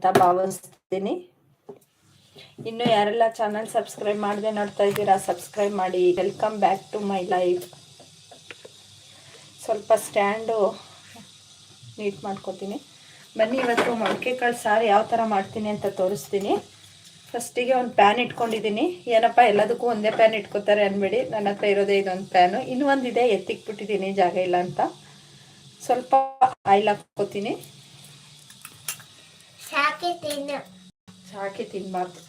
ಅಂತ ಭಾವಿಸ್ತೀನಿ. ಇನ್ನು ಯಾರೆಲ್ಲ ಚಾನಲ್ ಸಬ್ಸ್ಕ್ರೈಬ್ ಮಾಡದೆ ನೋಡ್ತಾ ಇದ್ದೀರಾ ಸಬ್ಸ್ಕ್ರೈಬ್ ಮಾಡಿ. Welcome back to my life ಸ್ವಲ್ಪ ಸ್ಟ್ಯಾಂಡು ನೀಟ್ ಮಾಡ್ಕೊತೀನಿ. ಬನ್ನಿ ಇವತ್ತು ಮೊಳಕೆ ಕಾಳು ಸಾರು ಯಾವ ಥರ ಮಾಡ್ತೀನಿ ಅಂತ ತೋರಿಸ್ತೀನಿ. ಫಸ್ಟಿಗೆ ಒಂದು ಪ್ಯಾನ್ ಇಟ್ಕೊಂಡಿದ್ದೀನಿ ಏನಪ್ಪ, ಎಲ್ಲದಕ್ಕೂ ಒಂದೇ ಪ್ಯಾನ್ ಇಟ್ಕೋತಾರೆ ಅನ್ಬೇಡಿ. ನನ್ನ ಹತ್ರ ಇರೋದೇ ಇದೊಂದು ಪ್ಯಾನು ಇನ್ನೂ ಒಂದಿದೆ ಎತ್ತಿಕ್ಬಿಟ್ಟಿದ್ದೀನಿ ಜಾಗ ಇಲ್ಲ ಅಂತ. ಸ್ವಲ್ಪ ಆಯಿಲ್ ಹಾಕ್ಕೋತೀನಿ. ಸಾಕಿ ತಿನ್ನು. ಹಾಕಿ ತಿನ್ಬಾರ್ದು.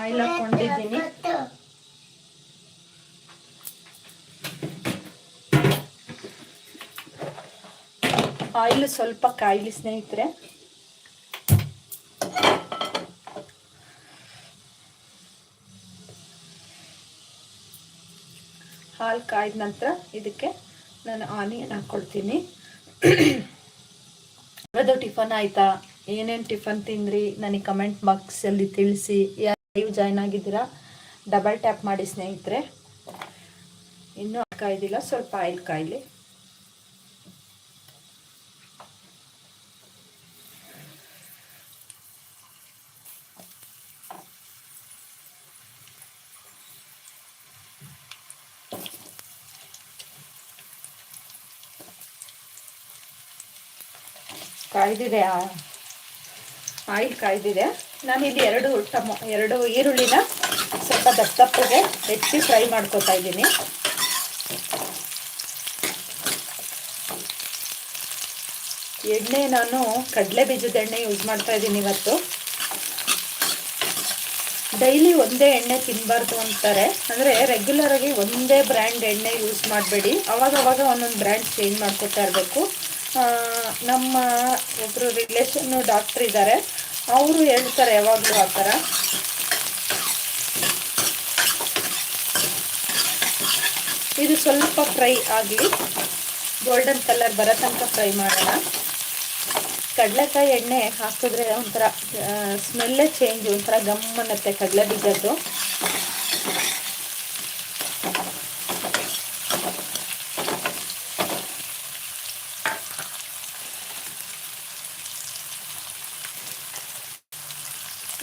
ಆಯಿಲ್ ಹಾಕೊಂಡಿದ್ದೀನಿ ಆಯಿಲ್ ಸ್ವಲ್ಪ ಕಾಯಿಲಿ ಸ್ನೇಹಿತರೆ. ಹಾಲು ಕಾಯ್ದ ನಂತರ ಇದಕ್ಕೆ ನಾನು ಆನಿಯನ್ ಹಾಕ್ಕೊಳ್ತೀನಿ ಅದು ಟಿಫನ್ ಆಯ್ತಾ? ಏನೇನು ಟಿಫನ್ ತಿಂದ್ರಿ? ನನಗೆ ಕಮೆಂಟ್ ಬಾಕ್ಸಲ್ಲಿ ತಿಳಿಸಿ. ಯಾರು ಲೈವ್ ಜಾಯ್ನ್ ಆಗಿದ್ದೀರಾ? ಡಬಲ್ ಟ್ಯಾಪ್ ಮಾಡಿ ಸ್ನೇಹಿತರೆ. ಇನ್ನೂ ಕಾಯ್ದಿಲ್ಲ ಸ್ವಲ್ಪ ಆಯಿಲ್ ಕಾಯ್ಲಿ. ಕಾಯ್ದಿದೆ ಆಯಿಲ್ ಕಾಯ್ದಿದೆ. ನಾನಿಲ್ಲಿ ಎರಡು ಟಮೊ, ಎರಡು ಈರುಳ್ಳಿನ ಸ್ವಲ್ಪ ದಪ್ಪ ದಪ್ಪಗೆ ಹೆಚ್ಚಿ ಫ್ರೈ ಮಾಡ್ಕೋತಾ ಇದ್ದೀನಿ. ಎಣ್ಣೆ ನಾನು ಕಡಲೆ ಬೀಜದ ಎಣ್ಣೆ ಯೂಸ್ ಮಾಡ್ತಾ ಇದ್ದೀನಿ ಇವತ್ತು. ಡೈಲಿ ಒಂದೇ ಎಣ್ಣೆ ತಿನ್ನಬಾರ್ದು ಅಂತಾರೆ. ಅಂದರೆ ರೆಗ್ಯುಲರಾಗಿ ಒಂದೇ ಬ್ರ್ಯಾಂಡ್ ಎಣ್ಣೆ ಯೂಸ್ ಮಾಡಬೇಡಿ. ಅವಾಗ ಅವಾಗ ಒಂದೊಂದು ಬ್ರ್ಯಾಂಡ್ ಚೇಂಜ್ ಮಾಡ್ಕೊತಾ ಇರಬೇಕು. ನಮ್ಮ ಒಬ್ಬರು ರಿಲೇಷನ್ನು ಡಾಕ್ಟ್ರ್ ಇದ್ದಾರೆ ಅವರು ಹೇಳ್ತಾರೆ ಯಾವಾಗಲೂ ಆ ಥರ. ಇದು ಸ್ವಲ್ಪ ಫ್ರೈ ಆಗಲಿ. ಗೋಲ್ಡನ್ ಕಲರ್ ಬರೋ ತನಕ ಫ್ರೈ ಮಾಡೋಣ. ಕಡಲೆಕಾಯಿ ಎಣ್ಣೆ ಹಾಕಿದ್ರೆ ಒಂಥರ ಸ್ಮೆಲ್ಲೇ ಚೇಂಜ್ ಒಂಥರ ಗಮ್ ಅನ್ನತ್ತೆ ಕಡಲೆ ಬೀಜದ್ದು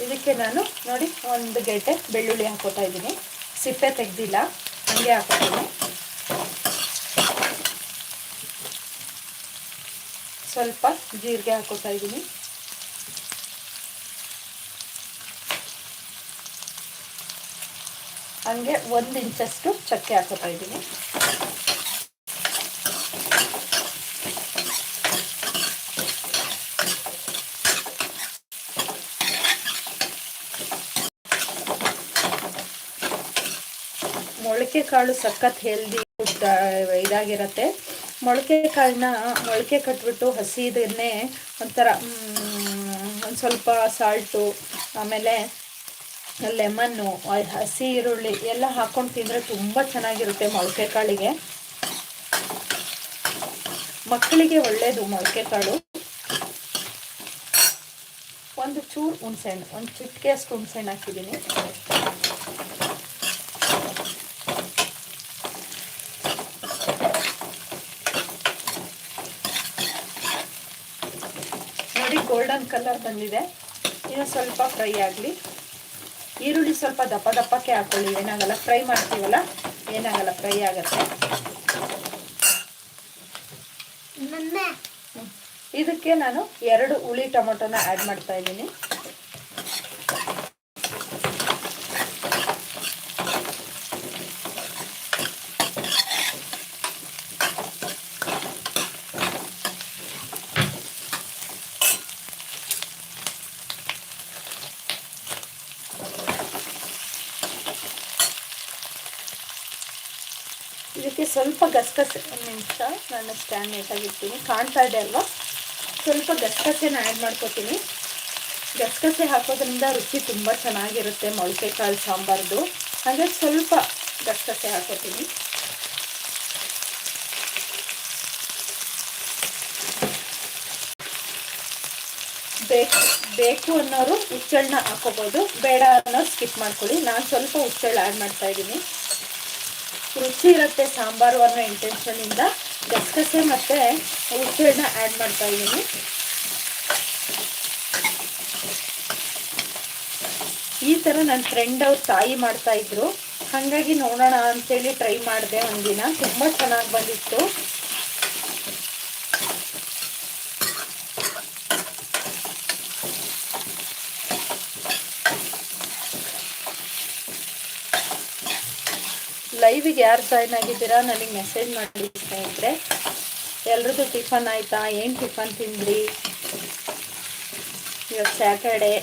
ಇದಕ್ಕೆ ನಾನು ನೋಡಿ, ಒಂದು ಗೆಡ್ಡೆ ಬೆಳ್ಳುಳ್ಳಿ ಹಾಕೋತಾ ಇದ್ದೀನಿ. ಸಿಪ್ಪೆ ತೆಗೆದಿಲ್ಲ, ಹಂಗೆ ಹಾಕೋತೀನಿ. ಸ್ವಲ್ಪ ಜೀರಿಗೆ ಹಾಕೋತಾ ಇದ್ದೀನಿ. ಹಂಗೆ ಒಂದು ಇಂಚಷ್ಟು ಚಕ್ಕೆ ಹಾಕೋತಾ ಇದ್ದೀನಿ. ಮೊಳಕೆ ಕಾಳು ಸಖತ್ ಹೆಲ್ದಿ ಇದಾಗಿರತ್ತೆ. ಮೊಳಕೆ ಕಾಳನ್ನ ಮೊಳಕೆ ಕಟ್ಬಿಟ್ಟು ಹಸಿದನ್ನೇ ಒಂಥರ ಒಂದು ಸ್ವಲ್ಪ ಸಾಲ್ಟು ಆಮೇಲೆ ಲೆಮನ್ನು ಹಸಿ ಈರುಳ್ಳಿ ಎಲ್ಲ ಹಾಕೊಂಡು ತಿಂದರೆ ತುಂಬ ಚೆನ್ನಾಗಿರುತ್ತೆ ಮೊಳಕೆ ಕಾಳಿಗೆ. ಮಕ್ಕಳಿಗೆ ಒಳ್ಳೆಯದು ಮೊಳಕೆ ಕಾಳು. ಒಂದು ಚೂರು ಹುಣ್ಸೆಹಣ್ಣು, ಒಂದು ಚಿಟಿಕೆ ಅಷ್ಟು ಹುಣ್ಸೆಹಣ್ಣು ಹಾಕಿದ್ದೀನಿ. ಕಲರ್ ಬಂದಿದೆ. ಇನ್ನು ಸ್ವಲ್ಪ ಫ್ರೈ ಆಗಲಿ. ಈರುಳ್ಳಿ ಸ್ವಲ್ಪ ದಪ್ಪ ದಪ್ಪಕ್ಕೆ ಹಾಕೊಳ್ಳಿ. ಏನಾಗಲ್ಲ ಫ್ರೈ ಮಾಡ್ತೀವಲ್ಲ ಏನಾಗಲ್ಲ ಫ್ರೈ ಆಗುತ್ತೆ. ಇದಕ್ಕೆ ನಾನು ಎರಡು ಹುಳಿ ಟೊಮೊಟೊನ ಆ್ಯಡ್ ಮಾಡ್ತಾ ಇದ್ದೀನಿ. ಇದಕ್ಕೆ ಸ್ವಲ್ಪ ಗಸಗಸೆ, ಒಂದು ನಿಮಿಷ. ನಾನು ಸ್ಟ್ಯಾಂಡ್ ನೀಟಾಗಿರ್ತೀನಿ ಕಾಣ್ತಾ ಇದೆ ಅಲ್ವಾ? ಸ್ವಲ್ಪ ಗಸಗಸೆನ ಆ್ಯಡ್ ಮಾಡ್ಕೋತೀನಿ. ಗಸಗಸೆ ಹಾಕೋದ್ರಿಂದ ರುಚಿ ತುಂಬ ಚೆನ್ನಾಗಿರುತ್ತೆ ಮೊಳಕೆ ಕಾಳು ಸಾಂಬಾರ್ದು. ಹಾಗೆ ಸ್ವಲ್ಪ ಗಸಗಸೆ ಹಾಕೋತೀನಿ. ಬೇಕು ಬೇಕು ಅನ್ನೋರು ಹುಚ್ಚೆಳ್ಳನ್ನ ಹಾಕೋಬೋದು. ಬೇಡ ಅನ್ನೋರು ಸ್ಕಿಪ್ ಮಾಡ್ಕೊಳ್ಳಿ. ನಾನು ಸ್ವಲ್ಪ ಹುಚ್ಚೆಳ್ಳು ಆ್ಯಡ್ ಮಾಡ್ತಾ ಇದ್ದೀನಿ. ರುಚಿ ಇರುತ್ತೆ ಸಾಂಬಾರು ಅನ್ನೋ ಇಂಟೆನ್ಷನಿಂದ ಗಸಗಸೆ ಮತ್ತು ಉಪ್ಪನ್ನ ಆ್ಯಡ್ ಮಾಡ್ತಾ ಇದ್ದೀನಿ. ಈ ಥರ ನನ್ನ ಫ್ರೆಂಡ್ ಅವ್ರ ತಾಯಿ ಮಾಡ್ತಾಯಿದ್ರು ಹಾಗಾಗಿ ನೋಡೋಣ ಅಂತೇಳಿ ಟ್ರೈ ಮಾಡಿದೆ ಒಂದಿನ. ತುಂಬ ಚೆನ್ನಾಗಿ ಬಂದಿತ್ತು. ಲೈವಿಗೆ ಯಾರು ಜಾಯ್ನ್ ಆಗಿದ್ದೀರಾ ನನಗೆ ಮೆಸೇಜ್ ಮಾಡಿ ಸ್ನೇಹಿತರೆ. ಎಲ್ರದ್ದು ಟಿಫನ್ ಆಯಿತಾ? ಏನು ಟಿಫನ್ ತಿಂದ್ರಿ? ಇವತ್ತು ಸ್ಯಾಟರ್ಡೆ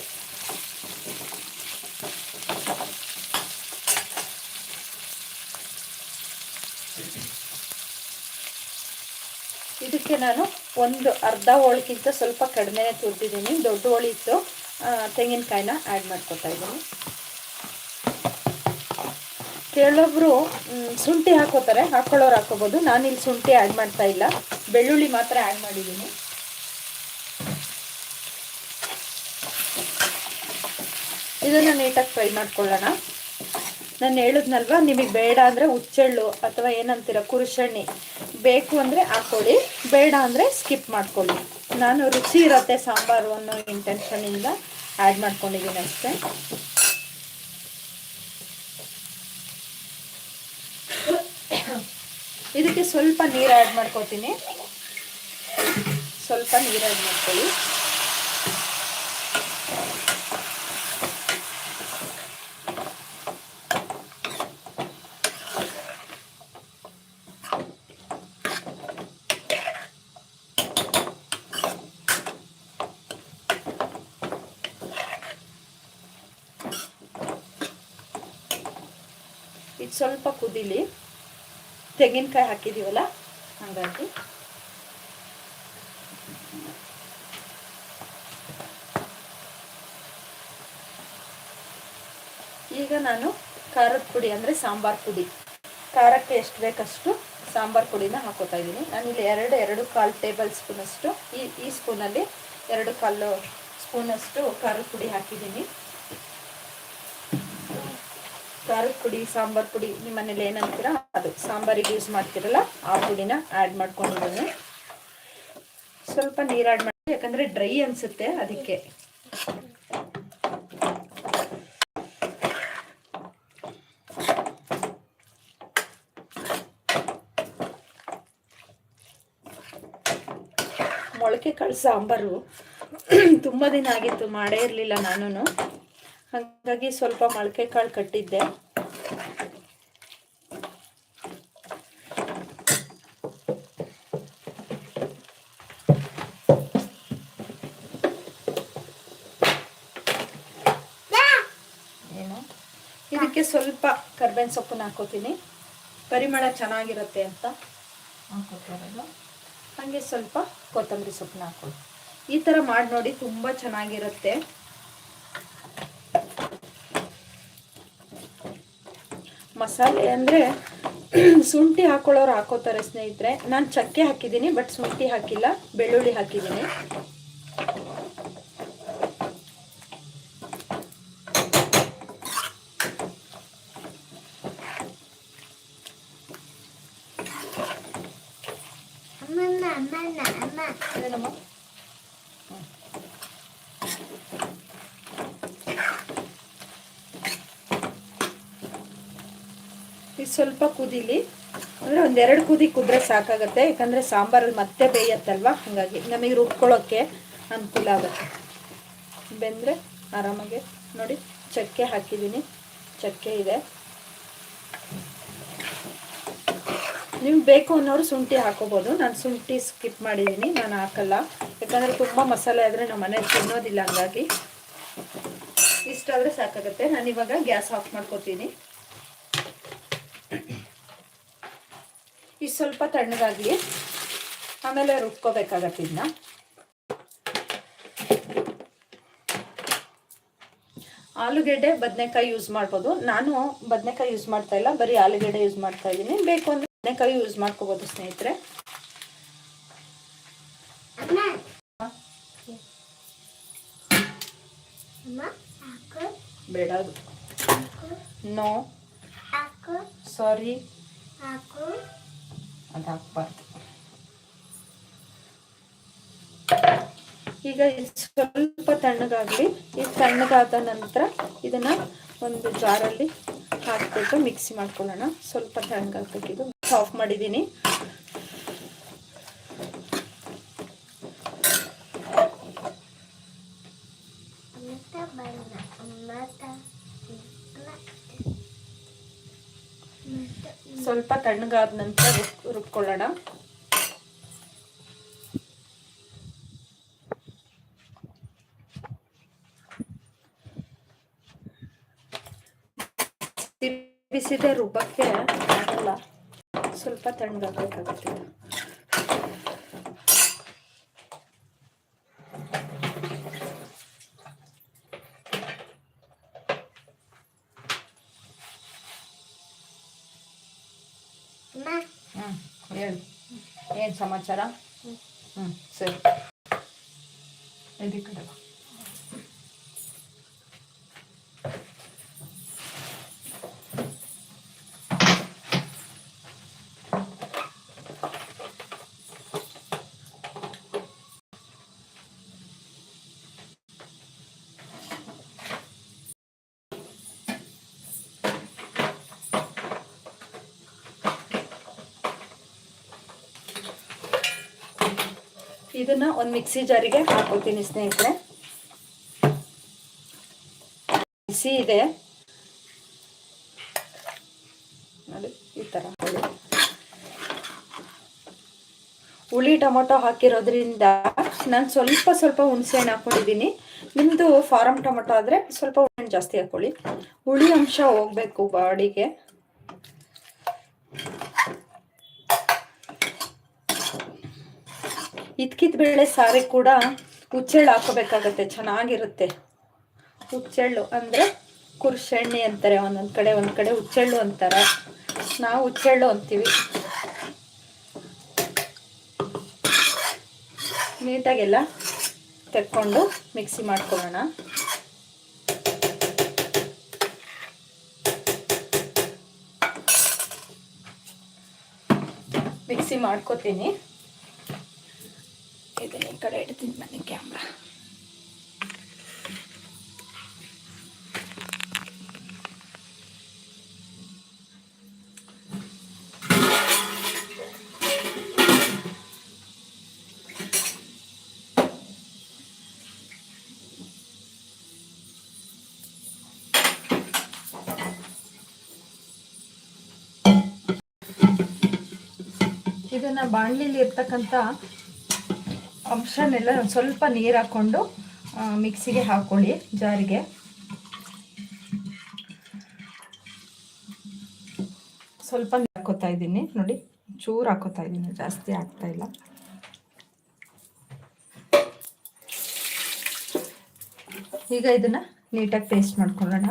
ಇದಕ್ಕೆ ನಾನು ಒಂದು ಅರ್ಧ ಹೋಳಿಗಿಂತ ಸ್ವಲ್ಪ ಕಡಿಮೆ ತುರ್ದಿದ್ದೀನಿ. ದೊಡ್ಡ ಹೋಳಿ ಇತ್ತು ಆ, ತೆಂಗಿನಕಾಯಿನ ಆ್ಯಡ್ ಮಾಡ್ಕೊತಾ ಇದ್ದೀನಿ. ಕೆಲವೊಬ್ರು ಮ್, ಶುಂಠಿ ಹಾಕೋತಾರೆ ಹಾಕೊಳ್ಳೋರು ಹಾಕೋಬೋದು ನಾನಿಲ್ಲಿ ಶುಂಠಿ ಆ್ಯಡ್ ಮಾಡ್ತಾ ಇಲ್ಲ. ಬೆಳ್ಳುಳ್ಳಿ ಮಾತ್ರ ಆ್ಯಡ್ ಮಾಡಿದ್ದೀನಿ. ಇದನ್ನು ನೀಟಾಗಿ ಫ್ರೈ ಮಾಡ್ಕೊಳ್ಳೋಣ. ನಾನು ಹೇಳಿದ್ನಲ್ವ ನಿಮಗೆ ಬೇಡ ಅಂದರೆ ಹುಚ್ಚೆಳ್ಳು ಅಥವಾ ಏನಂತೀರ ಕುರುಶಣ್ಣಿ ಬೇಕು ಅಂದರೆ ಹಾಕೊಳ್ಳಿ ಬೇಡ ಅಂದರೆ ಸ್ಕಿಪ್ ಮಾಡ್ಕೊಳ್ಳಿ. ನಾನು ರುಚಿ ಇರುತ್ತೆ ಸಾಂಬಾರು ಅನ್ನೋ ಇಂಟೆನ್ಷನಿಂದ ಆ್ಯಡ್ ಮಾಡ್ಕೊಂಡಿದ್ದೀನಿ ಅಷ್ಟೇ. ಇದಕ್ಕೆ ಸ್ವಲ್ಪ ನೀರು ಆ್ಯಡ್ ಮಾಡ್ಕೊತೀನಿ ಸ್ವಲ್ಪ ನೀರು ಆ್ಯಡ್ ಮಾಡ್ಕೊಳ್ಳಿ. ಇದು ಸ್ವಲ್ಪ ಕುದೀಲಿ. ತೆಂಗಿನಕಾಯಿ ಹಾಕಿದೀವಲ್ಲ? ಹಾಗಾಗಿ. ಈಗ ನಾನು ಖಾರದ ಪುಡಿ ಅಂದರೆ ಸಾಂಬಾರ್ ಪುಡಿ. ಖಾರಕ್ಕೆ ಎಷ್ಟು ಬೇಕಷ್ಟು ಸಾಂಬಾರ್ ಪುಡಿನ ಹಾಕೋತಾ ಇದ್ದೀನಿ. ನಾನಿಲ್ಲಿ ಎರಡು ಎರಡು ಕಾಲು ಟೇಬಲ್ ಸ್ಪೂನಷ್ಟು ಈ ಈ ಸ್ಪೂನಲ್ಲಿ ಎರಡು ಕಾಲು ಸ್ಪೂನಷ್ಟು ಖಾರದ ಪುಡಿ ಹಾಕಿದ್ದೀನಿ. ಖಾರದ ಪುಡಿ, ಸಾಂಬಾರ್ ಪುಡಿ ನಿಮ್ಮ ಮನೇಲಿ ಏನಂತೀರ ಅದು. ಸಾಂಬಾರಿಗೆ ಯೂಸ್ ಮಾಡ್ತಿರಲ್ಲ, ಆ ಪುಡಿನ ಆ್ಯಡ್ ಮಾಡ್ಕೊಂಡಿದ್ದೀನಿ. ಸ್ವಲ್ಪ ನೀರು ಆ್ಯಡ್ ಮಾಡಿ, ಯಾಕಂದರೆ ಡ್ರೈ ಅನಿಸುತ್ತೆ ಅದಕ್ಕೆ. ಮೊಳಕೆ ಕಾಳು ಸಾಂಬಾರು, ತುಂಬ ದಿನ ಆಗಿತ್ತು, ಮಾಡೇ ಇರಲಿಲ್ಲ ನಾನು ಹಾಗಾಗಿ ಸ್ವಲ್ಪ ಮೊಳಕೆ ಕಾಳು ಕಟ್ಟಿದ್ದೆ. ಇದಕ್ಕೆ ಸ್ವಲ್ಪ ಕರ್ಬೇವಿನ ಸೊಪ್ಪನ್ನ ಹಾಕೋತೀನಿ. ಪರಿಮಳ ಚೆನ್ನಾಗಿರುತ್ತೆ ಅಂತ. ಹಾಕೋತಾರದು. ಹಾಗೆ ಸ್ವಲ್ಪ ಕೊತ್ತಂಬರಿ ಸೊಪ್ಪನ್ನ ಹಾಕೊಳ್ಳಿ. ಈ ಥರ ಮಾಡಿ ನೋಡಿ ತುಂಬ ಚೆನ್ನಾಗಿರುತ್ತೆ. ಮಸಾಲೆ ಅಂದರೆ ಶುಂಠಿ ಹಾಕೊಳ್ಳೋರು ಹಾಕೋತಾರೆ ಸ್ನೇಹಿತರೆ. ನಾನು ಚಕ್ಕೆ ಹಾಕಿದ್ದೀನಿ ಬಟ್ ಶುಂಠಿ ಹಾಕಿಲ್ಲ ಬೆಳ್ಳುಳ್ಳಿ ಹಾಕಿದ್ದೀನಿ. ಅಮ್ಮ. ಸ್ವಲ್ಪ ಕುದೀಲಿ. ಅಂದರೆ ಒಂದೆರಡು ಕುದಿ ಕುದ್ರೆ ಸಾಕಾಗುತ್ತೆ. ಯಾಕಂದರೆ ಸಾಂಬಾರಲ್ಲಿ ಮತ್ತೆ ಬೇಯತ್ತಲ್ವ? ಹಾಗಾಗಿ ನಮಗೆ ರುಬ್ಕೊಳ್ಳೋಕ್ಕೆ ಅನುಕೂಲ ಆಗುತ್ತೆ. ಬೆಂದರೆ ಆರಾಮಾಗಿ ನೋಡಿ, ಚಕ್ಕೆ ಹಾಕಿದ್ದೀನಿ. ಚಕ್ಕೆ ಇದೆ. ನಿಮ್ಗೆ ಬೇಕು ಅನ್ನೋರು ಶುಂಠಿ ಹಾಕೋಬೋದು. ನಾನು ಶುಂಠಿ ಸ್ಕಿಪ್ ಮಾಡಿದ್ದೀನಿ ನಾನು ಹಾಕಲ್ಲ. ಯಾಕಂದರೆ ತುಂಬ ಮಸಾಲೆ ಆದರೆ ನಮ್ಮ ಮನೇಲಿ ತಿನ್ನೋದಿಲ್ಲ, ಹಂಗಾಗಿ. ಇಷ್ಟಾದರೆ ಸಾಕಾಗುತ್ತೆ. ನಾನು ಇವಾಗ ಗ್ಯಾಸ್ ಆಫ್ ಮಾಡ್ಕೊತೀನಿ. ಸ್ವಲ್ಪ ತಣ್ಣಗಾಗಲಿ. ಆಮೇಲೆ ರುಬ್ಕೋಬೇಕಾಗತ್ತೆ ಇದನ್ನ. ಆಲೂಗೆಡ್ಡೆ ಬದನೆಕಾಯಿ ಯೂಸ್ ಮಾಡ್ಬೋದು. ನಾನು ಬದನೆಕಾಯಿ ಯೂಸ್ ಮಾಡ್ತಾ ಇಲ್ಲ ಬರೀ ಆಲೂಗೆಡ್ಡೆ ಯೂಸ್ ಮಾಡ್ತಾ ಇದ್ದೀನಿ. ಬೇಕು ಅಂದರೆ ಬದನೆಕಾಯಿ ಯೂಸ್ ಮಾಡ್ಕೋಬೋದು ಸ್ನೇಹಿತರೆ. ಬೇಡ ನೋ ಸಾರಿ ಈಗ ಸ್ವಲ್ಪ ತಣ್ಣಗಾಗಲಿ. ಈ ತಣ್ಣಗಾದ ನಂತರ ಇದನ್ನ ಒಂದು ಜಾರಲ್ಲಿ ಹಾಕ್ಬಿಟ್ಟು ಮಿಕ್ಸಿ ಮಾಡ್ಕೊಳ್ಳೋಣ. ಸ್ವಲ್ಪ ತಣ್ಣಗಾಗಬೇಕಿದು. ಆಫ್ ಮಾಡಿದ್ದೀನಿ. ಸ್ವಲ್ಪ ತಣ್ಣಗಾದ ನಂತರ ರುಬ್ ರುಬ್ಕೊಳ್ಳೋಣ. ಬಿಸಿದೆ ರುಬ್ಬಕ್ಕೆ ಆಗಲ್ಲ. ಸ್ವಲ್ಪ ತಣ್ಣಗಾಗಬೇಕಾಗುತ್ತೆ ಇದು. ಅಮ್ಮ ಹ್ಮ್ ಹೇಳಿ ಏನು ಸಮಾಚಾರ? ಹ್ಞೂ ಸರಿ. ಕಡೆ ಇದನ್ನ ಒಂದು ಮಿಕ್ಸಿ ಜಾರಿಗೆ ಹಾಕೋತೀನಿ ಸ್ನೇಹಿತರೆ. ಮಿಕ್ಸಿ ಇದೆ. ನೋಡಿ, ಈ ಥರ ಹುಳಿ. ಟೊಮೊಟೊ ಹಾಕಿರೋದ್ರಿಂದ ನಾನು ಸ್ವಲ್ಪ ಸ್ವಲ್ಪ ಹುಣಸೆ ಹಣ್ಣು ಹಾಕೊಂಡಿದ್ದೀನಿ. ನಿಮ್ಮದು ಫಾರಮ್ ಟೊಮೊಟೊ ಆದರೆ ಸ್ವಲ್ಪ ಹುಣ್ಣು ಜಾಸ್ತಿ ಹಾಕೊಳ್ಳಿ. ಹುಳಿ ಅಂಶ ಹೋಗಬೇಕು ಬಾಡಿಗೆ. ಬೇಳೆ ಸಾರಿ ಕೂಡ ಹುಚ್ಚೆಳ್ಳು ಹಾಕೋಬೇಕಾಗತ್ತೆ ಚೆನ್ನಾಗಿರುತ್ತೆ. ಹುಚ್ಚೆಳ್ಳು ಅಂದರೆ ಕುರ್ಶೆಣ್ಣೆ ಅಂತಾರೆ, ಒಂದೊಂದು ಕಡೆ ಒಂದು ಕಡೆ ಹುಚ್ಚೆಳ್ಳು ಅಂತಾರೆ. ನಾವು ಹುಚ್ಚೆಳ್ಳು ಅಂತೀವಿ. ನೀಟಾಗೆಲ್ಲ ತೆಕ್ಕೊಂಡು ಮಿಕ್ಸಿ ಮಾಡ್ಕೊಳ್ಳೋಣ. ಮಿಕ್ಸಿ ಮಾಡ್ಕೋತೀನಿ. ಈ ಕಡೆ ಇಡ್ತೀನಿ ಬನ್ನಿ ಕ್ಯಾಮ್ರಾ ಇದನ್ನ ಬಾಣಲಿಲಿ ಇರ್ತಕ್ಕಂಥ ಅಂಶನೆಲ್ಲ ಒಂದು ಸ್ವಲ್ಪ ನೀರು ಹಾಕ್ಕೊಂಡು ಮಿಕ್ಸಿಗೆ ಹಾಕ್ಕೊಳ್ಳಿ ಜಾರಿಗೆ. ಸ್ವಲ್ಪ ಹಾಕೋತಾ ಇದ್ದೀನಿ. ನೋಡಿ, ಚೂರು ಹಾಕೋತಾ ಇದ್ದೀನಿ. ಜಾಸ್ತಿ ಆಗ್ತಾ ಇಲ್ಲ. ಈಗ ಇದನ್ನ ನೀಟಾಗಿ ಪೇಸ್ಟ್ ಮಾಡ್ಕೊಳ್ಳೋಣ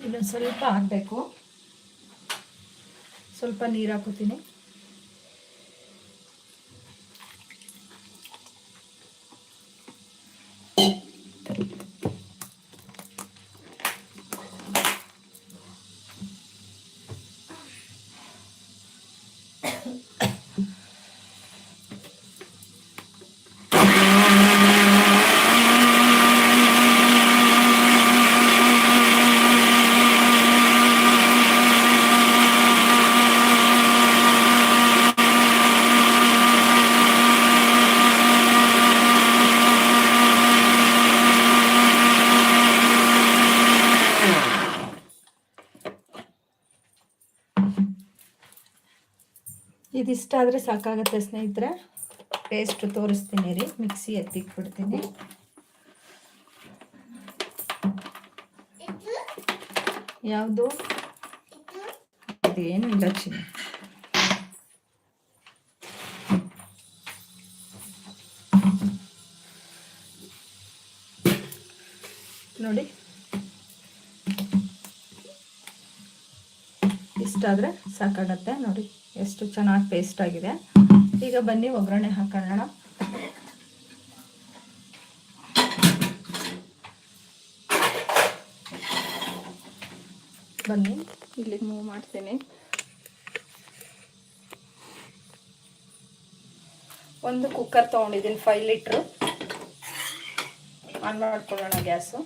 ಇದನ್ನು ಸ್ವಲ್ಪ ಹಾಕಬೇಕು. ಸ್ವಲ್ಪ ನೀರು ಹಾಕೋತೀನಿ ಇದಿಷ್ಟ ಆದರೆ ಸಾಕಾಗತ್ತೆ ಸ್ನೇಹಿತರೆ. ಪೇಸ್ಟ್ ತೋರಿಸ್ತೀನಿ ರೀ ಮಿಕ್ಸಿ ಎತ್ತಿಕ್ಬಿಡ್ತೀನಿ ಯಾವುದು? ಅದೇನು ಇಲ್ಲ ಚಿನ್ನ. ನೋಡಿ. ಇಷ್ಟಾದರೆ ಸಾಕಾಗತ್ತೆ ನೋಡಿ. ಎಷ್ಟು ಚೆನ್ನಾಗಿ ಪೇಸ್ಟ್ ಆಗಿದೆ. ಈಗ ಬನ್ನಿ ಒಗ್ಗರಣೆ ಹಾಕೋಣ. ಬನ್ನಿ. ಇಲ್ಲಿ ಮೂವ್ ಮಾಡ್ತೀನಿ. ಒಂದು ಕುಕ್ಕರ್ ತೊಗೊಂಡಿದ್ದೀನಿ ಫೈವ್ ಲೀಟ್ರು ಆನ್ ಮಾಡ್ಕೊಳ್ಳೋಣ ಗ್ಯಾಸು.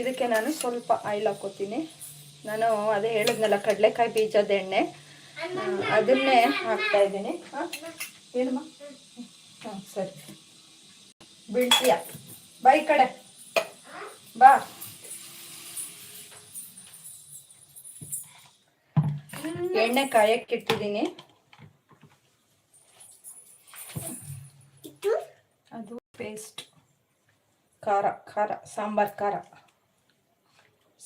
ಇದಕ್ಕೆ ನಾನು ಸ್ವಲ್ಪ ಆಯಿಲ್ ಹಾಕೋತೀನಿ ನಾನು ಅದೇ ಹೇಳಿದ್ನಲ್ಲ ಕಡಲೆಕಾಯಿ ಬೀಜದ ಎಣ್ಣೆ. ಅದನ್ನೇ ಹಾಕ್ತಾ ಇದ್ದೀನಿ. ಹಾಂ ಏನಮ್ಮ? ಹಾಂ ಸರಿ. ಬೀಳ್ತೀಯ? ಬಾ ಈ ಕಡೆ. ಬಾ. ಎಣ್ಣೆ ಕಾಯಕ್ಕೆ ಇಟ್ಟಿದ್ದೀನಿ. ಅದು ಪೇಸ್ಟ್. ಖಾರ ಖಾರ ಸಾಂಬಾರ್ ಖಾರ.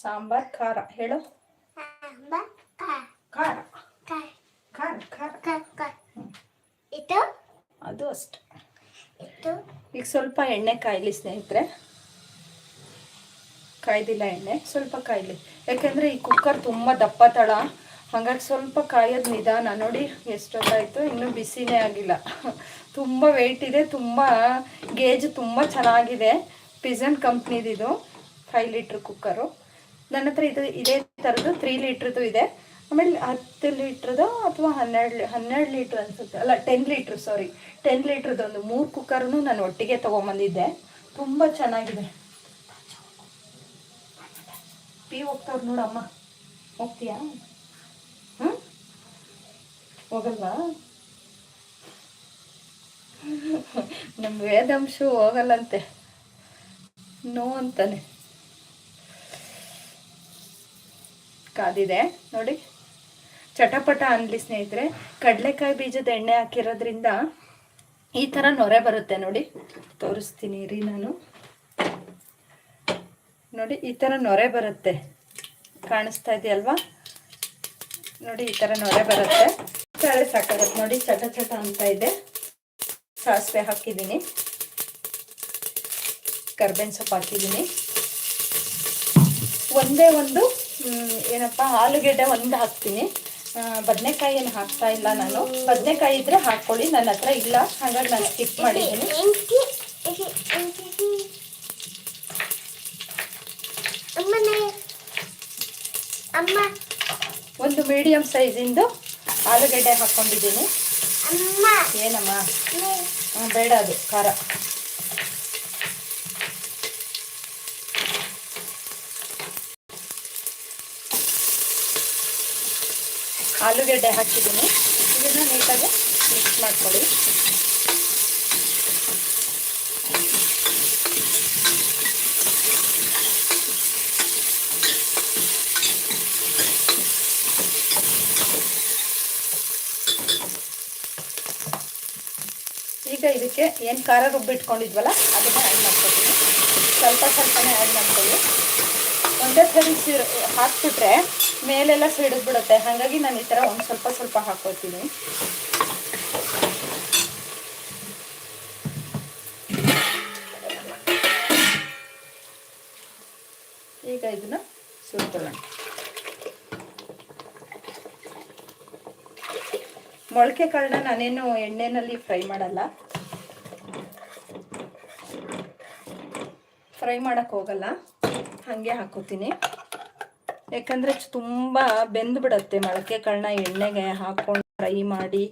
ಸಾಂಬಾರ್ ಖಾರ. ಹೇಳು. ಖಾರ. ಖಾರ. ಇದು? ಅದು ಅಷ್ಟೆ. ಈಗ ಸ್ವಲ್ಪ ಎಣ್ಣೆ ಕಾಯಿಲಿ ಸ್ನೇಹಿತರೆ. ಕಾಯ್ದಿಲ್ಲ ಎಣ್ಣೆ ಸ್ವಲ್ಪ ಕಾಯಿಲಿ. ಯಾಕೆಂದರೆ ಈ ಕುಕ್ಕರ್ ತುಂಬ ದಪ್ಪ ತಳ. ಹಂಗಾಗಿ ಸ್ವಲ್ಪ ಕಾಯೋದು ನಿಧಾನ. ನೋಡಿ ಎಷ್ಟೊತ್ತಾಯಿತು ಇನ್ನೂ ಬಿಸಿನೇ ಆಗಿಲ್ಲ. ತುಂಬ ವೆಯ್ಟ್ ಇದೆ ತುಂಬ ಗೇಜ್ ತುಂಬ ಚೆನ್ನಾಗಿದೆ. ಪಿಜನ್ ಕಂಪ್ನಿದಿದು ಫೈವ್ ಲೀಟ್ರ್ ಕುಕ್ಕರು ನನ್ನ ಹತ್ರ ಇದು ಇದೇ ಥರದ್ದು ತ್ರೀ ಲೀಟ್ರದ್ದು ಇದೆ. ಆಮೇಲೆ ಹತ್ತು ಲೀಟ್ರದ್ದು ಅಥವಾ ಹನ್ನೆರಡು ಹನ್ನೆರಡು ಲೀಟ್ರ್ ಅನಿಸುತ್ತೆ. ಅಲ್ಲ ಟೆನ್ ಲೀಟ್ರ್ ಸಾರಿ ಟೆನ್ ಲೀಟ್ರದ್ದು ಒಂದು ಮೂರು ಕುಕ್ಕರ್ನು ನಾನು ಒಟ್ಟಿಗೆ ತೊಗೊಂಬಂದಿದ್ದೆ. ತುಂಬ ಚೆನ್ನಾಗಿದೆ. ಪಿ ಹೋಗ್ತಾವ್ರು ನೋಡಮ್ಮ ಹೋಗ್ತೀಯಾ? ಹ್ಞೂ ಹೋಗಲ್ವಾ? ನಮ್ಮ ವೇದಾಂಶು ಹೋಗಲ್ಲಂತೆ. ನೋ ಅಂತಾನೆ. ಕಾದಿದೆ. ನೋಡಿ, ಚಟಪಟ ಅನ್ಲಿ ಸ್ನೇಹಿತರೆ, ಕಡಲೆಕಾಯಿ ಬೀಜದ ಎಣ್ಣೆ ಹಾಕಿರೋದ್ರಿಂದ ಈ ಥರ ನೊರೆ ಬರುತ್ತೆ ನೋಡಿ. ತೋರಿಸ್ತೀನಿ ರೀ ನಾನು. ನೋಡಿ, ಈ ಥರ ನೊರೆ ಬರುತ್ತೆ. ಕಾಣಿಸ್ತಾ ಇದೆಯಲ್ವಾ? ನೋಡಿ, ಈ ಥರ ನೊರೆ ಬರುತ್ತೆ. ತಾಳೆ ಸಾಕಾಗತ್ತೆ ನೋಡಿ, ಚಟ ಚಟ ಅಂತ ಇದೆ. ಸಾಸಿವೆ ಹಾಕಿದ್ದೀನಿ. ಕರ್ಬೇವಿನ ಸೊಪ್ಪು ಹಾಕಿದ್ದೀನಿ. ಒಂದೇ ಒಂದು ಏನಪ್ಪ ಆಲೂಗೆಡ್ಡೆ ಒಂದು ಹಾಕ್ತೀನಿ. ಬದನೆಕಾಯಿ ಏನು ಹಾಕ್ತಾ ಇಲ್ಲ ನಾನು. ಬದನೆಕಾಯಿ ಇದ್ರೆ ಹಾಕ್ಕೊಳ್ಳಿ ನನ್ನ ಹತ್ರ ಇಲ್ಲ ಹಾಗಾಗಿ ನಾನು ಸ್ಕಿಪ್ ಮಾಡಿದ್ದೀನಿ. ಒಂದು ಮೀಡಿಯಂ ಸೈಜಿಂದು ಆಲೂಗೆಡ್ಡೆ ಹಾಕ್ಕೊಂಡಿದ್ದೀನಿ. ಅಮ್ಮ. ಏನಮ್ಮ? ಬೇಡ ಅದು ಖಾರ. ಆಲೂಗೆಡ್ಡೆ ಹಾಕಿದ್ದೀನಿ. ಇದನ್ನು ನೀಟಾಗಿ ಮಿಕ್ಸ್ ಮಾಡ್ಕೊಳ್ಳಿ. ಈಗ ಇದಕ್ಕೆ ಏನು ಖಾರ ರುಬ್ಬಿಟ್ಕೊಂಡಿದ್ವಲ್ಲ ಅದನ್ನ ಆ್ಯಡ್ ಮಾಡ್ಕೊತೀನಿ. ಸ್ವಲ್ಪ ಸ್ವಲ್ಪನೇ ಆ್ಯಡ್ ಮಾಡ್ಕೊಳ್ಳಿ. ಒಂದೇ ಸಿರ್ ಹಾಕ್ಬಿಟ್ರೆ ಮೇಲೆಲ್ಲ ಸಿಡಿದ್ಬಿಡುತ್ತೆ. ಹಾಗಾಗಿ ನಾನು ಈ ಥರ ಒಂದು ಸ್ವಲ್ಪ ಸ್ವಲ್ಪ ಹಾಕೋತೀನಿ ಈಗ ಇದನ್ನ ಸುರ್ಕೊಳ್ಳೋಣ ಮೊಳಕೆ ಕಾಳನ್ನ ನಾನೇನು ಎಣ್ಣೆನಲ್ಲಿ ಫ್ರೈ ಮಾಡಲ್ಲ. ಫ್ರೈ ಮಾಡಕ್ಕೆ ಹೋಗಲ್ಲ. ಹಾಗೆ ಹಾಕೋತೀನಿ. ಯಾಕಂದರೆ ತುಂಬ ಬೆಂದ್ಬಿಡತ್ತೆ ಮೊಳಕೆ ಕಾಳನ್ನ ಎಣ್ಣೆಗೆ ಹಾಕ್ಕೊಂಡು ಫ್ರೈ ಮಾಡಿ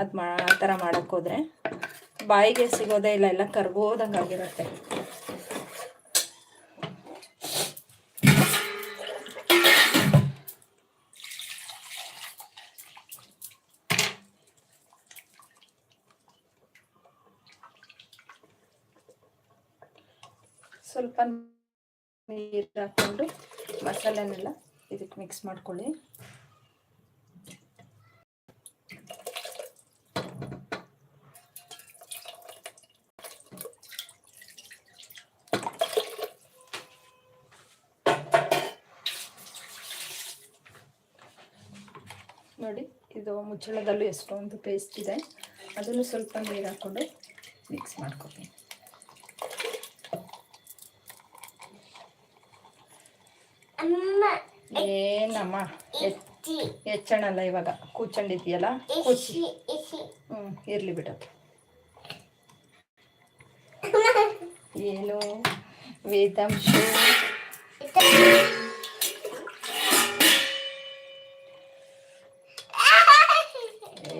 ಅದು ಮಾ, ಆ ಥರ ಮಾಡಕ್ಕೆ ಹೋದ್ರೆ. ಬಾಯಿಗೆ ಸಿಗೋದೇ ಇಲ್ಲ, ಎಲ್ಲ ಕರ್ಗೋದಂಗೆ ಆಗಿರುತ್ತೆ. ಸ್ವಲ್ಪ ನೀರು ಹಾಕ್ಕೊಂಡು ಮಸಾಲೆನೆಲ್ಲ ಇದಕ್ಕೆ ಮಿಕ್ಸ್ ಮಾಡ್ಕೊಳ್ಳಿ. ನೋಡಿ, ಇದು ಮುಚ್ಚಳದಲ್ಲೂ ಎಷ್ಟೊಂದು ಪೇಸ್ಟ್ ಇದೆ. ಅದನ್ನು ಸ್ವಲ್ಪ ನೀರು ಹಾಕ್ಕೊಂಡು ಮಿಕ್ಸ್ ಮಾಡ್ಕೊತೀನಿ. ಏನಮ್ಮ? ಹೆಚ್ಚಣಲ್ಲ ಇವಾಗ ಕೂಚಂಡಿದ್ಯಲ್ಲ ಕೂಚಿ ಇಸಿ ಇರ್ಲಿ ಬಿಡು. ಏನು? ವೇದಾಂಶ.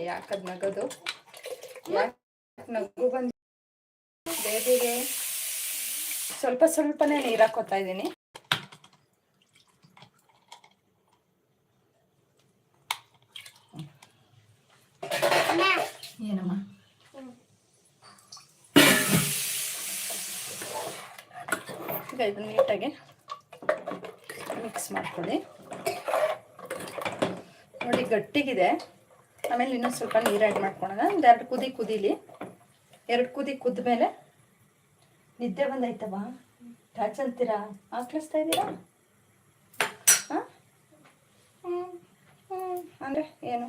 ಯಾಕದ್ ನಗೋದು? ನಗು ಬಂದು ಬೇಬಿಗೆ? ಸ್ವಲ್ಪ ಸ್ವಲ್ಪನೇ ನೀರು ಹಾಕೋತಾ ಇದ್ದೀನಿ ಅಮ್ಮ ಏನಮ್ಮ ಈಗ ಇದನ್ನು ನೀಟಾಗಿ ಮಿಕ್ಸ್ ಮಾಡ್ಕೊಳ್ಳಿ. ನೋಡಿ, ಗಟ್ಟಿಗಿದೆ. ಆಮೇಲೆ ಇನ್ನೊಂದು ಸ್ವಲ್ಪ ನೀರು ಆ್ಯಡ್ ಮಾಡ್ಕೊಳೋಣ ಒಂದು ಎರಡು ಕುದಿ ಕುದೀಲಿ. ಎರಡು ಕುದಿ ಕುದ್ದ ಮೇಲೆ ನಿದ್ದೆ ಬಂದೈತವ? ಟಾಚ್ ಅಂತೀರಾ ಆಕ್ಲಿಸ್ತಾ ಇದ್ದೀರಾ ಹಾಂ ಹ್ಞೂ ಹ್ಞೂ ಅಂದರೆ ಏನು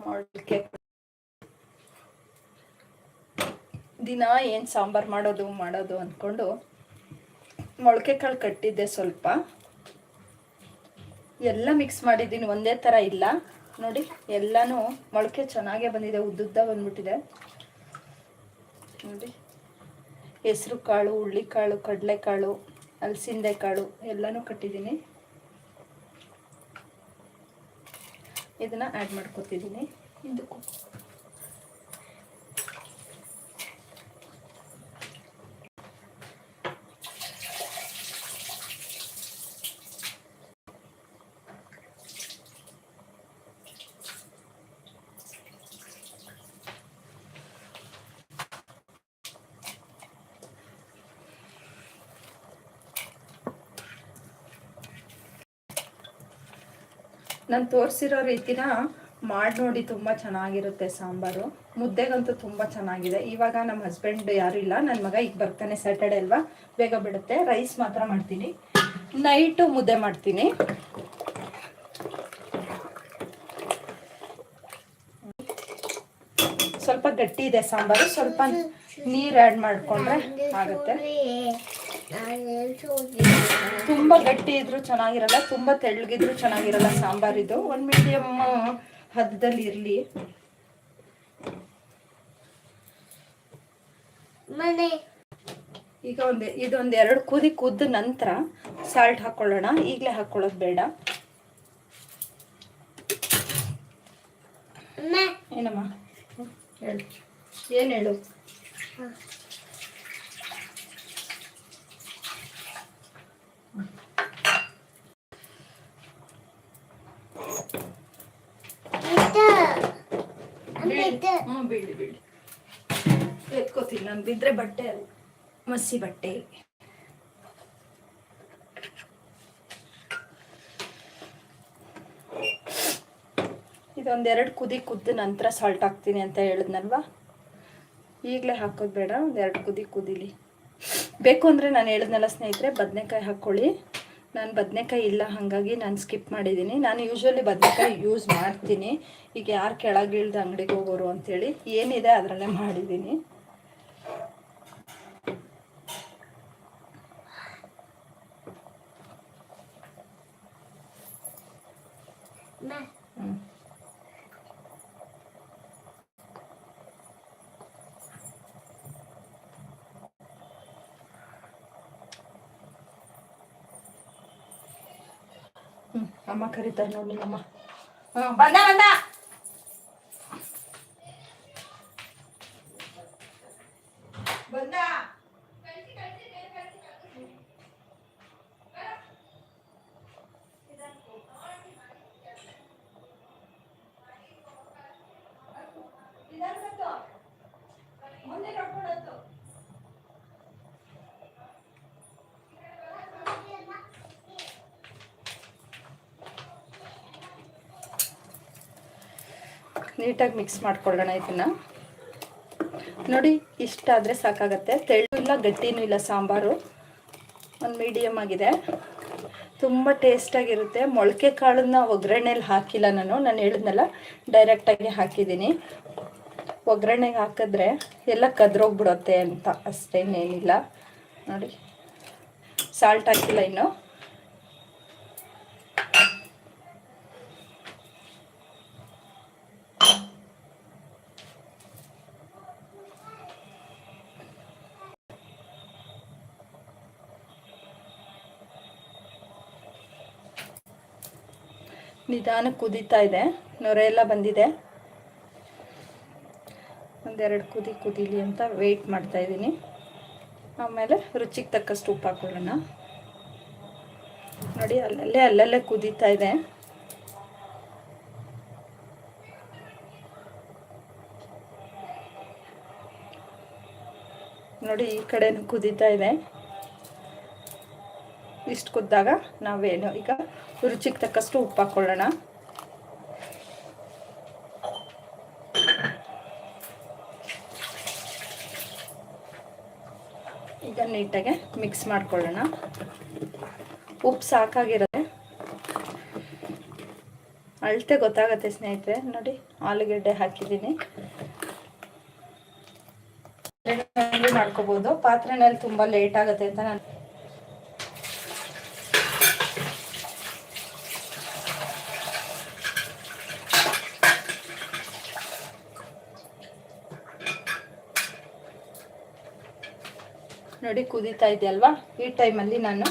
ಮೊಳಕೆ ದಿನ ಏನು ಸಾಂಬಾರು ಮಾಡೋದು ಮಾಡೋದು ಅಂದ್ಕೊಂಡು ಮೊಳಕೆ ಕಾಳು ಕಟ್ಟಿದ್ದೆ ಸ್ವಲ್ಪ. ಎಲ್ಲ ಮಿಕ್ಸ್ ಮಾಡಿದ್ದೀನಿ, ಒಂದೇ ಥರ ಇಲ್ಲ. ನೋಡಿ, ಎಲ್ಲನೂ ಮೊಳಕೆ ಚೆನ್ನಾಗೇ ಬಂದಿದೆ, ಉದ್ದುದ್ದ ಬಂದ್ಬಿಟ್ಟಿದೆ. ನೋಡಿ, ಹೆಸರು ಕಾಳು ಹುಳ್ಳಿಕಾಳು ಕಡಲೆಕಾಳು ಅಲಸಿಂದೆ ಕಾಳು, ಎಲ್ಲನೂ ಕಟ್ಟಿದ್ದೀನಿ. ಇದನ್ನ ಆ್ಯಡ್ ಮಾಡ್ಕೊತಿದ್ದೀನಿ. ಇದಕ್ಕೂ. ನಾನು ತೋರಿಸಿರೋ ರೀತಿನ ಮಾಡಿ ನೋಡಿ ತುಂಬ ಚೆನ್ನಾಗಿರುತ್ತೆ ಸಾಂಬಾರು. ಮುದ್ದೆಗಂತೂ ತುಂಬ ಚೆನ್ನಾಗಿದೆ. ಇವಾಗ ನಮ್ಮ ಹಸ್ಬೆಂಡ್ ಯಾರು ಇಲ್ಲ. ನನ್ನ ಮಗ ಈಗ ಬರ್ತಾನೆ ಸ್ಯಾಟರ್ಡೆ ಅಲ್ವಾ? ಬೇಗ ಬಿಡುತ್ತೆ. ರೈಸ್ ಮಾತ್ರ ಮಾಡ್ತೀನಿ. ನೈಟು ಮುದ್ದೆ ಮಾಡ್ತೀನಿ. ಸ್ವಲ್ಪ ಗಟ್ಟಿ ಇದೆ ಸಾಂಬಾರು. ಸ್ವಲ್ಪ ನೀರು ಆ್ಯಡ್ ಮಾಡಿಕೊಂಡ್ರೆ ಆಗುತ್ತೆ. ತುಂಬ ಗಟ್ಟಿ ಇದ್ರೂ ಚೆನ್ನಾಗಿರಲ್ಲ ತುಂಬಾ ತೆಳ್ಳಗಿದ್ರು ಚೆನ್ನಾಗಿರಲ್ಲ ಸಾಂಬಾರಿದು ಒಂದು ಮೀಡಿಯಮ್ ಹದದಲ್ಲಿ ಇರಲಿ. ಈಗ ಒಂದು ಇದೊಂದು ಎರಡು ಕುದಿ ಕುದ್ದ ನಂತರ ಸಾಲ್ಟ್ ಹಾಕೊಳ್ಳೋಣ. ಈಗಲೇ ಹಾಕೊಳ್ಳೋದು ಬೇಡ. ಏನಮ್ಮ? ಹೇಳು ಏನು ಹೇಳು ಇದು ಅಮ್ಮ ಬೀಳಿ ಇದು ಹ್ಞೂ ಬೀಳಿ ಬೀಳಿ ಎತ್ಕೋತೀನಿ. ನಾನು ಬಿದ್ದರೆ ಬಟ್ಟೆ ಅದು. ಮಸಿ ಬಟ್ಟೆ. ಇದೊಂದೆರಡು ಕುದಿ ಕುದ್ದ ನಂತರ ಸಾಲ್ಟ್ ಹಾಕ್ತೀನಿ ಅಂತ ಹೇಳಿದ್ನಲ್ವಾ? ಈಗಲೇ ಹಾಕೋದು ಬೇಡ, ಒಂದೆರಡು ಕುದಿ ಕುದಿಲಿ. ಬೇಕು ಅಂದರೆ ನಾನು ಹೇಳಿದ್ನಲ್ಲ ಸ್ನೇಹಿತರೆ, ಬದನೆಕಾಯಿ ಹಾಕ್ಕೊಳ್ಳಿ ನಾನು ಬದನೆಕಾಯಿ ಇಲ್ಲ, ಹಾಗಾಗಿ ನಾನು ಸ್ಕಿಪ್ ಮಾಡಿದ್ದೀನಿ ನಾನು ಯೂಶ್ವಲಿ ಬದನೆಕಾಯಿ ಯೂಸ್ ಮಾಡ್ತೀನಿ. ಈಗ ಯಾರು ಕೆಳಗಿಳ್ದು ಅಂಗಡಿಗೆ ಹೋಗೋರು ಅಂಥೇಳಿ ಏನಿದೆ ಅದರಲ್ಲೇ ಮಾಡಿದ್ದೀನಿ ಹ್ಞೂ ಅಮ್ಮ ಕರೀತಾರೆ ನೋಡಿ ಅಮ್ಮ ಹ್ಞೂ ಬಂದ ಬಂದ. ನೀಟಾಗಿ ಮಿಕ್ಸ್ ಮಾಡ್ಕೊಳ್ಳೋಣ ಇದನ್ನು. ನೋಡಿ, ಇಷ್ಟಾದರೆ ಸಾಕಾಗತ್ತೆ. ತೆಳ್ಳು ಇಲ್ಲ, ಗಟ್ಟಿನೂ ಇಲ್ಲ ಸಾಂಬಾರು. ಒಂದು ಮೀಡಿಯಮ್ ಆಗಿದೆ. ತುಂಬ ಟೇಸ್ಟಾಗಿರುತ್ತೆ ಮೊಳಕೆ ಕಾಳನ್ನ ಒಗ್ಗರಣೆಯಲ್ಲಿ ಹಾಕಿಲ್ಲ ನಾನು. ನಾನು ಹೇಳಿದ್ನಲ್ಲ ಡೈರೆಕ್ಟಾಗಿ ಹಾಕಿದ್ದೀನಿ. ಒಗ್ಗರಣೆಗೆ ಹಾಕಿದ್ರೆ ಎಲ್ಲ ಕದ್ರೋಗ್ಬಿಡುತ್ತೆ ಅಂತ. ಅಷ್ಟೇನೇನಿಲ್ಲ ನೋಡಿ ಸಾಲ್ಟ್ ಹಾಕಿಲ್ಲ ಇನ್ನು. ನಿಧಾನ ಕುದೀತಾ ಇದೆ. ನೊರೆ ಎಲ್ಲ ಬಂದಿದೆ. ಒಂದೆರಡು ಕುದಿ ಕುದೀಲಿ ಅಂತ ವೆಯ್ಟ್ ಮಾಡ್ತಾ ಇದ್ದೀನಿ. ಆಮೇಲೆ ರುಚಿಗೆ ತಕ್ಕಷ್ಟು ಉಪ್ಪು ಹಾಕೊಳ್ಳೋಣ. ನೋಡಿ, ಅಲ್ಲಲ್ಲೇ ಅಲ್ಲಲ್ಲೇ ಕುದೀತಾ ಇದೆ. ನೋಡಿ, ಈ ಕಡೆನೂ ಕುದೀತಾ ಇದೆ. ಇಷ್ಟು ಕುದ್ದಾಗ ನಾವೇನು ಈಗ ರುಚಿಗೆ ತಕ್ಕಷ್ಟು ಉಪ್ಪು ಹಾಕೊಳ್ಳೋಣ. ಈಗ ನೀಟಾಗೆ ಮಿಕ್ಸ್ ಮಾಡ್ಕೊಳ್ಳೋಣ. ಉಪ್ಪು ಸಾಕಾಗಿರೋದೆ ಅಳತೆ ಗೊತ್ತಾಗತ್ತೆ ಸ್ನೇಹಿತರೆ, ನೋಡಿ ಆಲೂಗೆಡ್ಡೆ ಹಾಕಿದ್ದೀನಿ. ಮಾಡ್ಕೋಬೋದು. ಪಾತ್ರೆನಲ್ಲಿ ತುಂಬ ಲೇಟ್ ಆಗುತ್ತೆ ಅಂತ ನಾನು ನೋಡಿ ಕುದೀತಾ ಇದೆಯಲ್ವಾ? ಈ ಟೈಮಲ್ಲಿ ನಾನು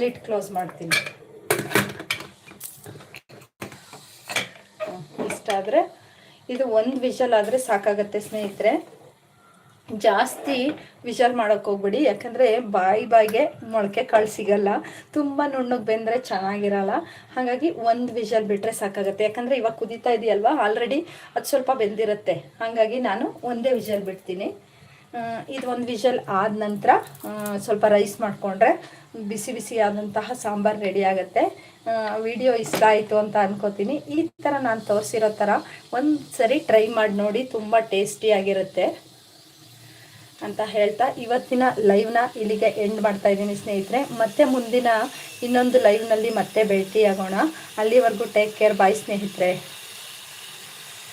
ಲಿಡ್ ಕ್ಲೋಸ್ ಮಾಡ್ತೀನಿ. ಇಷ್ಟಾದರೆ ಇದು ಒಂದು ವಿಷಲ್ ಆದರೆ ಸಾಕಾಗತ್ತೆ ಸ್ನೇಹಿತರೆ. ಜಾಸ್ತಿ ವಿಷಲ್ ಮಾಡೋಕೆ ಹೋಗ್ಬಿಡಿ, ಯಾಕಂದರೆ ಬಾಯಿ ಬಾಯಿಗೆ ಮೊಳಕೆ ಕಾಳು ಸಿಗಲ್ಲ, ತುಂಬ ನುಣ್ಣಗೆ ಬೆಂದರೆ ಚೆನ್ನಾಗಿರಲ್ಲ. ಹಾಗಾಗಿ ಒಂದು ವಿಷಲ್ ಬಿಟ್ಟರೆ ಸಾಕಾಗುತ್ತೆ. ಯಾಕಂದರೆ ಇವಾಗ ಕುದೀತಾ ಇದೆಯಲ್ವಾ? ಆಲ್ರೆಡಿ ಅದು ಸ್ವಲ್ಪ ಬೆಂದಿರುತ್ತೆ. ಹಾಗಾಗಿ ನಾನು ಒಂದೇ ವಿಷಲ್ ಬಿಡ್ತೀನಿ. ಇದು ಒಂದು ವಿಷಲ್ ಆದ ನಂತರ ಸ್ವಲ್ಪ ರೈಸ್ ಮಾಡಿಕೊಂಡ್ರೆ ಬಿಸಿ ಬಿಸಿ ಆದಂತಹ ಸಾಂಬಾರು ರೆಡಿ ಆಗುತ್ತೆ. ವಿಡಿಯೋ ಇಷ್ಟ ಆಯಿತು ಅಂತ ಅನ್ಕೋತೀನಿ. ಈ ಥರ ನಾನು ತೋರಿಸಿರೋ ಥರ ಒಂದು ಸರಿ ಟ್ರೈ ಮಾಡಿ ನೋಡಿ, ತುಂಬ ಟೇಸ್ಟಿಯಾಗಿರುತ್ತೆ ಅಂತ ಹೇಳ್ತಾ ಇವತ್ತಿನ ಲೈವ್ನ ಇಲ್ಲಿಗೆ ಎಂಡ್ ಮಾಡ್ತಾ ಇದ್ದೀನಿ ಸ್ನೇಹಿತರೆ. ಮತ್ತೆ ಮುಂದಿನ ಇನ್ನೊಂದು ಲೈವ್ನಲ್ಲಿ ಮತ್ತೆ ಭೇಟಿಯಾಗೋಣ. ಅಲ್ಲಿವರೆಗೂ ಟೇಕ್ ಕೇರ್ ಬಾಯ್ ಸ್ನೇಹಿತರೆ.